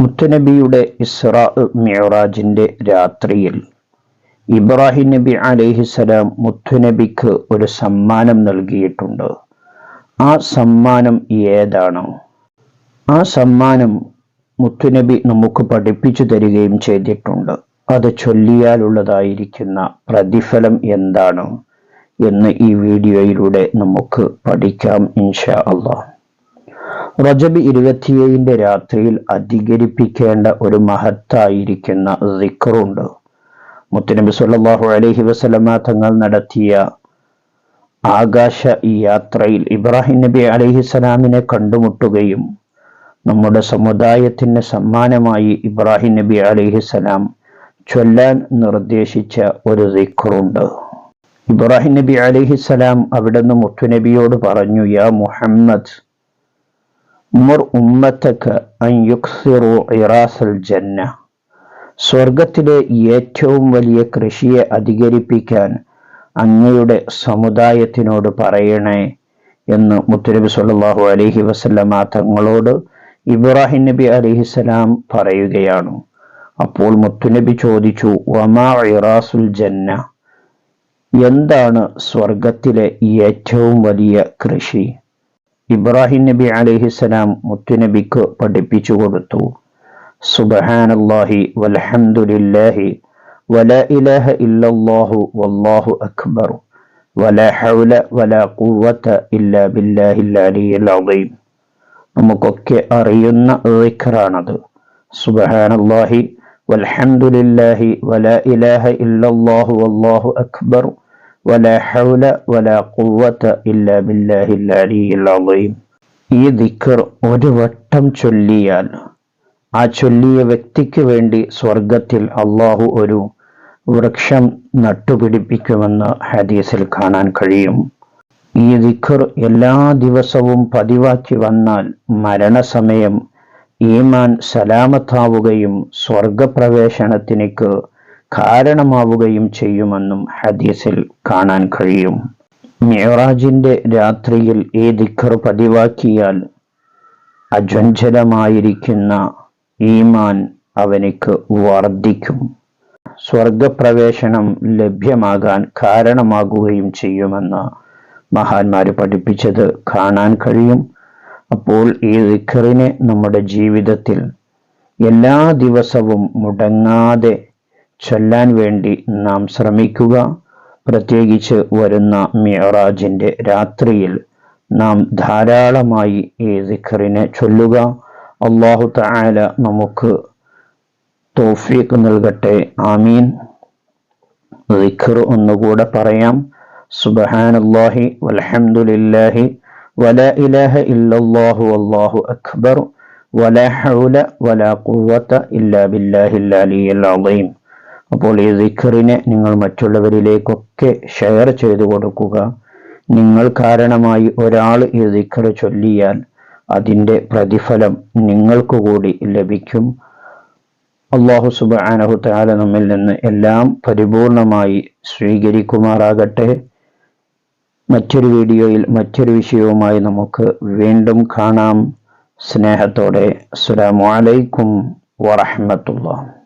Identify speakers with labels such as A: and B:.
A: മുത്തുനബിയുടെ ഇസ്രാ മിയറാജിന്റെ രാത്രിയിൽ ഇബ്രാഹിം നബി അലൈഹിസലാം മുത്തുനബിക്ക് ഒരു സമ്മാനം നൽകിയിട്ടുണ്ട്. ആ സമ്മാനം ഏതാണ്? ആ സമ്മാനം മുത്തുനബി നമുക്ക് പഠിപ്പിച്ചു തരികയും ചെയ്തിട്ടുണ്ട്. അത് ചൊല്ലിയാലുള്ളതായിരിക്കുന്ന പ്രതിഫലം എന്താണ് എന്ന് ഈ വീഡിയോയിലൂടെ നമുക്ക് പഠിക്കാം ഇൻഷാ അള്ളാഹ് റജബ് ഇരുപത്തിയേഴിന്റെ രാത്രിയിൽ അധികരിപ്പിക്കേണ്ട ഒരു മഹത്തായിരിക്കുന്ന റിക്കറുണ്ട് മുത്തനബി സല്ലാഹു അലഹി വസ്ലമ തങ്ങൾ നടത്തിയ ആകാശ യാത്രയിൽ ഇബ്രാഹിം നബി അലഹിസ്സലാമിനെ കണ്ടുമുട്ടുകയും നമ്മുടെ സമുദായത്തിന് സമ്മാനമായി ഇബ്രാഹിം നബി അലഹിസ്സലാം ചൊല്ലാൻ നിർദ്ദേശിച്ച ഒരു ദിക്കറുണ്ട് ഇബ്രാഹിം നബി അലിഹിസലാം അവിടെ നിന്ന് മുത്തുനബിയോട് പറഞ്ഞു യാ മുഹമ്മദ് മുർ ഉമ്മത്തക്ക് അൻ യുക്സിറു ഇറാസൽ ജന്ന. സ്വർഗത്തിലെ ഏറ്റവും വലിയ കൃഷിയെ അധികരിപ്പിക്കാൻ അങ്ങയുടെ സമുദായത്തിനോട് പറയണേ എന്ന് മുത്തുനബി സല്ലാഹു അലഹി വസല്ലമ തങ്ങളോട് ഇബ്രാഹിം നബി അലിഹിസലാം പറയുകയാണ്. അപ്പോൾ മുത്തുനബി ചോദിച്ചു വമാ ഇറാസുൽ ജന്ന? എന്താണ് സ്വർഗത്തിലെ ഏറ്റവും വലിയ കൃഷി? ഇബ്രാഹിം നബി അലിഹിസ്സലാം മുത്തുനബിക്ക് പഠിപ്പിച്ചു കൊടുത്തു. സുബഹാനല്ലാഹി വലഹമുല്ലാഹി വല ഇലഹ ഇല്ലല്ലാഹു വല്ലാഹു അക്ബർ. വല ഹൗല വല കൂവത്ത ഇല്ല ബില്ലാഹിൽ നമുക്കൊക്കെ അറിയുന്ന ഏക്കറാണത് സുബഹാനല്ലാഹി വലഹമുല്ലാഹി വല ഇലഹ ഇല്ലല്ലാഹു വല്ലാഹു അക്ബർ. വലാ ഹൗല വലാ ഖുവത ഇല്ലാ ബില്ലാഹിൽ അലിയിൽ അളീം ഈ ദിക്കർ ഒരു വട്ടം ചൊല്ലിയാൽ ആ ചൊല്ലിയ വ്യക്തിക്ക് വേണ്ടി സ്വർഗത്തിൽ അള്ളാഹു ഒരു വൃക്ഷം നട്ടുപിടിപ്പിക്കുമെന്ന് ഹദീസിൽ കാണാൻ കഴിയും. ഈ ദിഖർ എല്ലാ ദിവസവും പതിവാക്കി വന്നാൽ മരണസമയം ഈമാൻ സലാമത്താവുകയും സ്വർഗപ്രവേശനത്തിനേക്ക് കാരണമാവുകയും ചെയ്യുമെന്നും ഹദീസിൽ കാണാൻ കഴിയും. മിയറാജിന്റെ രാത്രിയിൽ ഈ ദിഖർ പതിവാക്കിയാൽ അജ്വഞ്ചലമായിരിക്കുന്ന ഈമാൻ അവനിക്ക് വർദ്ധിക്കും. സ്വർഗപ്രവേശനം ലഭ്യമാകാൻ കാരണമാകുകയും ചെയ്യുമെന്ന് മഹാന്മാർ പഠിപ്പിച്ചത് കാണാൻ കഴിയും. അപ്പോൾ ഈ ദിഖറിനെ നമ്മുടെ ജീവിതത്തിൽ എല്ലാ ദിവസവും മുടങ്ങാതെ ചൊല്ലാൻ വേണ്ടി നാം ശ്രമിക്കുക. പ്രത്യേകിച്ച് വരുന്ന മിയറാജിന്റെ രാത്രിയിൽ നാം ധാരാളമായി ഈ ദിഖറിനെ ചൊല്ലുക. അള്ളാഹു തായാല നമുക്ക് തോഫീക്ക് നൽകട്ടെ. ആമീൻ. ദിഖർ ഒന്നുകൂടെ പറയാം. സുബഹാനല്ലാഹി വൽഹംദുലില്ലാഹി വല ഇലാഹ ഇല്ലല്ലാഹു വല്ലാഹു അക്ബർ. വല ഹൗല വല ഖുവത ഇല്ലാ ബില്ലാഹിൽ അലിയിൽ അളീം അപ്പോൾ ഈ ദിഖറിനെ നിങ്ങൾ മറ്റുള്ളവരിലേക്കൊക്കെ ഷെയർ ചെയ്തു കൊടുക്കുക. നിങ്ങൾ കാരണമായി ഒരാൾ ഈ ദിഖർ ചൊല്ലിയാൽ അതിന്റെ പ്രതിഫലം നിങ്ങൾക്ക് കൂടി ലഭിക്കും. അള്ളാഹു സുബാനഹു താല നമ്മിൽ നിന്ന് എല്ലാം പരിപൂർണമായി സ്വീകരിക്കുമാറാകട്ടെ. മറ്റൊരു വീഡിയോയിൽ മറ്റൊരു വിഷയവുമായി നമുക്ക് വീണ്ടും കാണാം. സ്നേഹത്തോടെ. അസ്സലാമു അലൈക്കും വറഹമത്തുള്ള